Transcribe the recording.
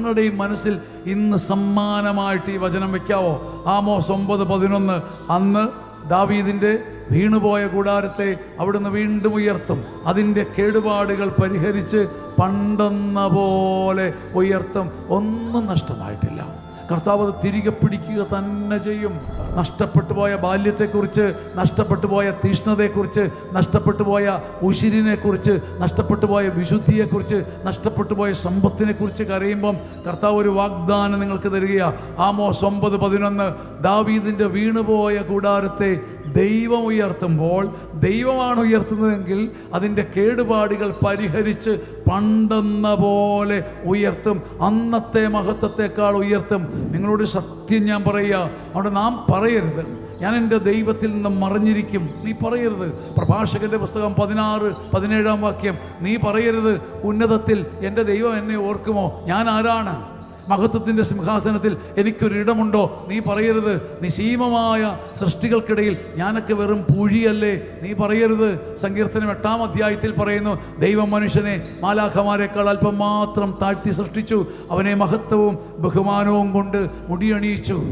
നിങ്ങളുടെയും മനസ്സിൽ ഇന്ന് സമ്മാനമായിട്ട് ഈ വചനം വെക്കാവോ? ആമോസ് ഒമ്പത് പതിനൊന്ന്. അന്ന് ദാവീദിന്റെ വീണുപോയ കൂടാരത്തെ അവിടുന്ന് വീണ്ടും ഉയർത്തും. അതിന്റെ കേടുപാടുകൾ പരിഹരിച്ച് പണ്ടെന്ന പോലെ ഉയർത്തും. ഒന്നും നഷ്ടമായിട്ടില്ല. കർത്താവ് അത് തിരികെ പിടിക്കുക തന്നെ ചെയ്യും. നഷ്ടപ്പെട്ടു പോയ ബാല്യത്തെക്കുറിച്ച് നഷ്ടപ്പെട്ടു പോയ തീഷ്ണതയെക്കുറിച്ച് നഷ്ടപ്പെട്ടു പോയ ഉശിരിനെക്കുറിച്ച് നഷ്ടപ്പെട്ടു പോയ വിശുദ്ധിയെക്കുറിച്ച് നഷ്ടപ്പെട്ടു പോയ സമ്പത്തിനെക്കുറിച്ച് കരയുമ്പം കർത്താവ് ഒരു വാഗ്ദാനം നിങ്ങൾക്ക് തരികയാണ്. ആമോസ് ഒമ്പത് പതിനൊന്ന് ദാവീദിന്റെ വീണുപോയ കൂടാരത്തെ ദൈവം ഉയർത്തുമ്പോൾ ദൈവമാണ് ഉയർത്തുന്നതെങ്കിൽ അതിന്റെ കേടുപാടുകൾ പരിഹരിച്ച് പണ്ടെന്ന പോലെ ഉയർത്തും അന്നത്തെ മഹത്വത്തെക്കാൾ ഉയർത്തും. നിങ്ങളോട് സത്യം ഞാൻ പറയുക അവിടെ നാം പറയരുത്. ഞാൻ എന്റെ ദൈവത്തിൽ നിന്ന് മറിഞ്ഞിരിക്കും. നീ പറയരുത്. പ്രഭാഷകന്റെ പുസ്തകം പതിനാറ് പതിനേഴാം വാക്യം. നീ പറയരുത് ഉന്നതത്തിൽ എന്റെ ദൈവം എന്നെ ഓർക്കുമോ? ഞാൻ ആരാണ്? മഹത്വത്തിന്റെ സിംഹാസനത്തിൽ എനിക്കൊരിടമുണ്ടോ നീ പറയരുത്. നിസീമമായ സൃഷ്ടികൾക്കിടയിൽ ഞാനൊക്കെ വെറും പൂഴിയല്ലേ? നീ പറയരുത്. സങ്കീർത്തനം എട്ടാം അധ്യായത്തിൽ പറയുന്നു ദൈവം മനുഷ്യനെ മാലാഖമാരെക്കാൾ അല്പം മാത്രം താഴ്ത്തി സൃഷ്ടിച്ചു. അവനെ മഹത്വവും ബഹുമാനവും കൊണ്ട് മുടിയണിയിച്ചു.